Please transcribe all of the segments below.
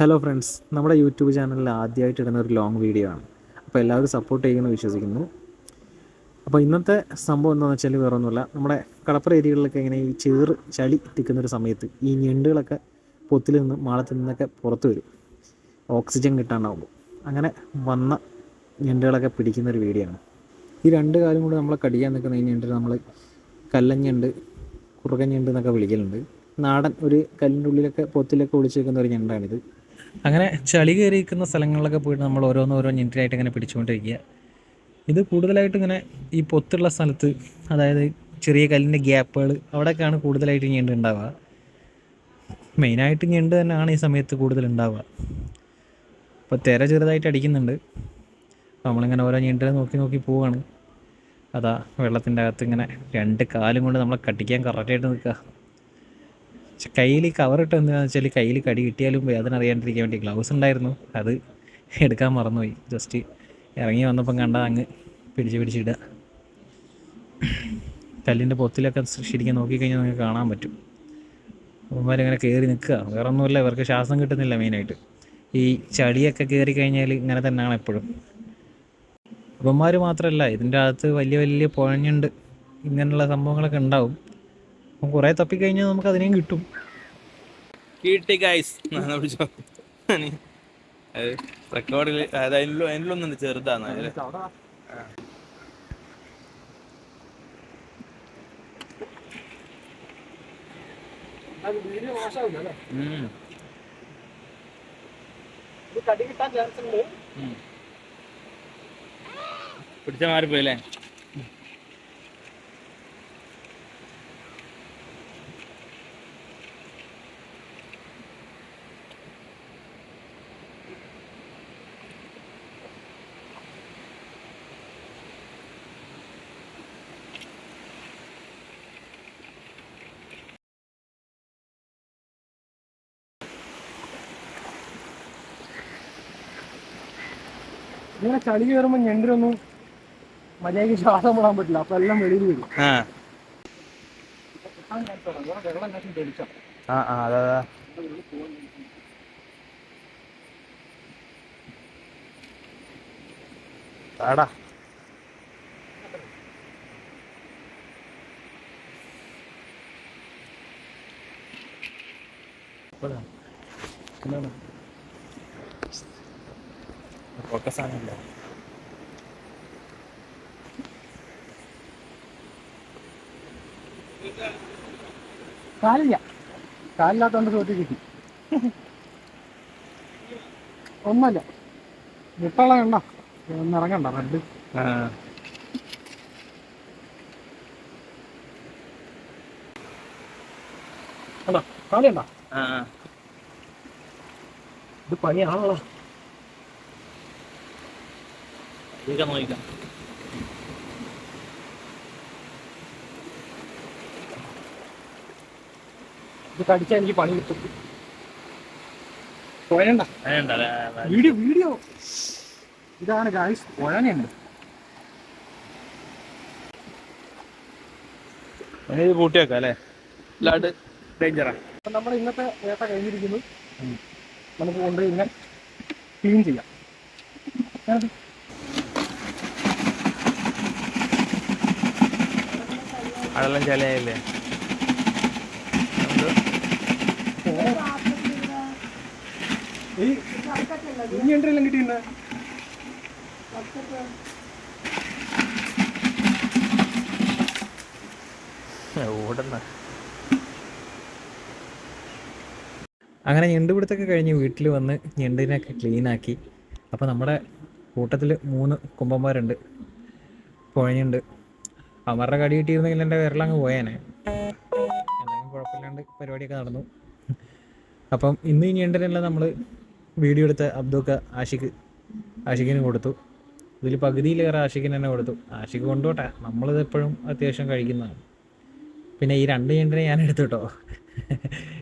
Hello friends നമ്മുടെ YouTube ചാനലിൽ ആദ്യമായിട്ട് ഇടുന്ന ഒരു ലോങ് വീഡിയോ ആണ്. അപ്പോൾ എല്ലാവരും സപ്പോർട്ട് ചെയ്യുമെന്ന് വിശ്വസിക്കുന്നു. അപ്പോൾ ഇന്നത്തെ സംഭവം എന്താണെന്ന് വെച്ചാൽ വേറെ ഒന്നുമില്ല നമ്മുടെ കടപ്പുറ ഏരിയകളിലൊക്കെ ഇങ്ങനെ ഈ ചേറ് ചളി തിക്കുന്ന ഒരു സമയത്ത് ഈ ഞണ്ടുകളൊക്കെ പൊത്തിൽ നിന്ന് മാളത്തിൽ നിന്നൊക്കെ പുറത്ത് വരും. ഓക്സിജൻ കിട്ടാണ്ടാവുമ്പോൾ. അങ്ങനെ വന്ന ഞണ്ടുകളൊക്കെ പിടിക്കുന്ന ഒരു വീഡിയോ ആണ്. ഈ രണ്ട് കാലം കൂടി നമ്മളെ കടിക്കാൻ നിൽക്കുന്ന ഈ ഞണ്ട് നമ്മൾ കല്ലഞ്ഞുണ്ട് കുറുകഞ്ഞുണ്ട് എന്നൊക്കെ വിളിക്കലുണ്ട്. നാടൻ ഒരു കല്ലിന്റെ ഉള്ളിലൊക്കെ പൊത്തിലൊക്കെ ഒളിച്ചിരിക്കുന്ന ഒരു ഞണ്ടാണിത്. അങ്ങനെ ചളി കയറിയിരിക്കുന്ന സ്ഥലങ്ങളിലൊക്കെ പോയിട്ട് നമ്മൾ ഓരോന്ന് ഓരോ ഞെട്ടിനായിട്ട് ഇങ്ങനെ പിടിച്ചുകൊണ്ടിരിക്കുക. ഇത് കൂടുതലായിട്ട് ഇങ്ങനെ ഈ പൊത്തുള്ള സ്ഥലത്ത് അതായത് ചെറിയ കല്ലിന്റെ ഗ്യാപ്പുകൾ അവിടെയൊക്കെയാണ് കൂടുതലായിട്ട് ഞണ്ട് ഉണ്ടാവുക. മെയിനായിട്ട് ഞണ്ട് തന്നെയാണ് ഈ സമയത്ത് കൂടുതൽ ഉണ്ടാവുക. അപ്പോൾ തിര ചെറുതായിട്ട് അടിക്കുന്നുണ്ട്. നമ്മളിങ്ങനെ ഓരോ ഞണ്ടിനെ നോക്കി നോക്കി പോവുകയാണ് അതാ വെള്ളത്തിന്റെ അകത്ത് ഇങ്ങനെ രണ്ട് കാലും കൊണ്ട് നമ്മളെ കട്ടിക്കാൻ കറക്റ്റായിട്ട് നിൽക്കുക. പക്ഷെ കയ്യിൽ കവറിട്ട് എന്താണെന്ന് വെച്ചാൽ കയ്യിൽ കടി കിട്ടിയാലും വേദന അറിയാണ്ടിരിക്കാൻ വേണ്ടി ഗ്ലൗസ് ഉണ്ടായിരുന്നു. അത് എടുക്കാൻ മറന്നുപോയി. ജസ്റ്റ് ഇറങ്ങി വന്നപ്പം കണ്ട അങ്ങ് പിടിച്ച് പിടിച്ചിടുക കല്ലിന്റെ പൊത്തിലൊക്കെ ശരിക്കും നോക്കിക്കഴിഞ്ഞാൽ നിങ്ങൾക്ക് കാണാൻ പറ്റും. അവന്മാരിങ്ങനെ കയറി നിൽക്കുക. വേറെ ഒന്നുമില്ല ഇവർക്ക് ശ്വാസം കിട്ടുന്നില്ല മെയിനായിട്ട് ഈ ചളിയൊക്കെ കയറി കഴിഞ്ഞാൽ ഇങ്ങനെ തന്നെയാണ് എപ്പോഴും. ഇവന്മാർ മാത്രമല്ല ഇതിന്റെ അകത്ത് വലിയ വലിയ പുഴഞ്ഞുണ്ട്. ഇങ്ങനെയുള്ള സംഭവങ്ങളൊക്കെ ഉണ്ടാവും. അപ്പം തപ്പി തപ്പിക്കഴിഞ്ഞാൽ നമുക്ക് അതിനെയും കിട്ടും. കിട്ടി ഗൈസ് റെക്കോർഡിൽ അതായത് അതിലൊ- അതിലൊന്നും ചെറുതാണ്. പിടിച്ച മാറിപ്പോയില്ലേ ഇങ്ങനെ ചളി കയറുമ്പോൾ ഞണ്ടിനൊന്നും മര്യാദയ്ക്ക് ശ്വാസം വിടാൻ പറ്റില്ല. അപ്പൊ എല്ലാം വെളിയിൽ വരും. ആ. ആ ആ അതാ അതാ. താടാ ഫോക്കസ് ആണില്ല കാലില്ല. കാലില്ലാത്തോണ്ട് തോറ്റി കിട്ടി. ഒന്നല്ല മുട്ടുള്ള കണ്ട? ഒന്നിറങ്ങണ്ട റെഡ് ആ. ഇത് പണിയാണല്ലോ. നോക്കാം നോക്കാം ഇത് കടിച്ചാൽ എനിക്ക് പണി കിട്ടും. വേണ്ടല്ലേ വീഡിയോ വീഡിയോ. ഇതാണ് ഗായ്സ് പുഴനുണ്ട് ഇത് പൂട്ടി വെക്കാം അല്ലേ അല്ലാണ്ട് ഡേഞ്ചറാ അപ്പൊ നമ്മുടെ ഇന്നത്തെ വേട്ട കഴിഞ്ഞിരിക്കുന്നു. നമുക്ക് കൊണ്ടുപോയി ഇങ്ങനെ ക്ലീൻ ചെയ്യാം. അതെല്ലാം ചലയായില്ലേ കിട്ടിയിട്ടുണ്ട് ഓടുന്ന. അങ്ങനെ ഞണ്ടുപിടുത്തൊക്കെ കഴിഞ്ഞ് വീട്ടിൽ വന്ന് ഞണ്ടിനൊക്കെ ക്ലീനാക്കി അപ്പോൾ നമ്മുടെ കൂട്ടത്തിൽ മൂന്ന് കുമ്പന്മാരുണ്ട്. പുഴഞ്ഞുണ്ട്. അവരുടെ കടി കിട്ടിയിരുന്നെങ്കിൽ എന്റെ വിരലങ്ങ് പോയേനെ. എന്തായാലും കുഴപ്പമില്ലാണ്ട് പരിപാടിയൊക്കെ നടന്നു. അപ്പം ഇന്ന് ഇനി ഞണ്ടിനെല്ലാം നമ്മൾ വീഡിയോ എടുത്ത അബ്ദുക്ക ആഷിക്ക് ആഷിഖിന് കൊടുത്തു. ഇതിൽ പകുതിയിലേറെ ആഷിഖിന് തന്നെ കൊടുത്തു. ആഷിഖ് കൊണ്ടുപോട്ടെ നമ്മളിത് എപ്പോഴും അത്യാവശ്യം കഴിക്കുന്നതാണ്. പിന്നെ ഈ രണ്ട് ഞണ്ടിനെ ഞാൻ എടുത്തു കേട്ടോ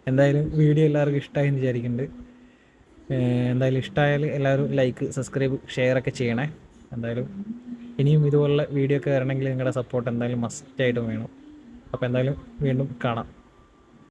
എന്തായാലും വീഡിയോ എല്ലാവർക്കും ഇഷ്ടമായി വിചാരിക്കുന്നുണ്ട് എന്തായാലും ഇഷ്ടമായാൽ എല്ലാവരും ലൈക്ക് സബ്സ്ക്രൈബ് ഷെയർ ഒക്കെ ചെയ്യണേ. എന്തായാലും ഇനിയും ഇതുപോലുള്ള വീഡിയോ ഒക്കെ വരണമെങ്കിൽ നിങ്ങളുടെ സപ്പോർട്ട് എന്തായാലും മസ്റ്റായിട്ടും വേണം. അപ്പോൾ എന്തായാലും വീണ്ടും കാണാം.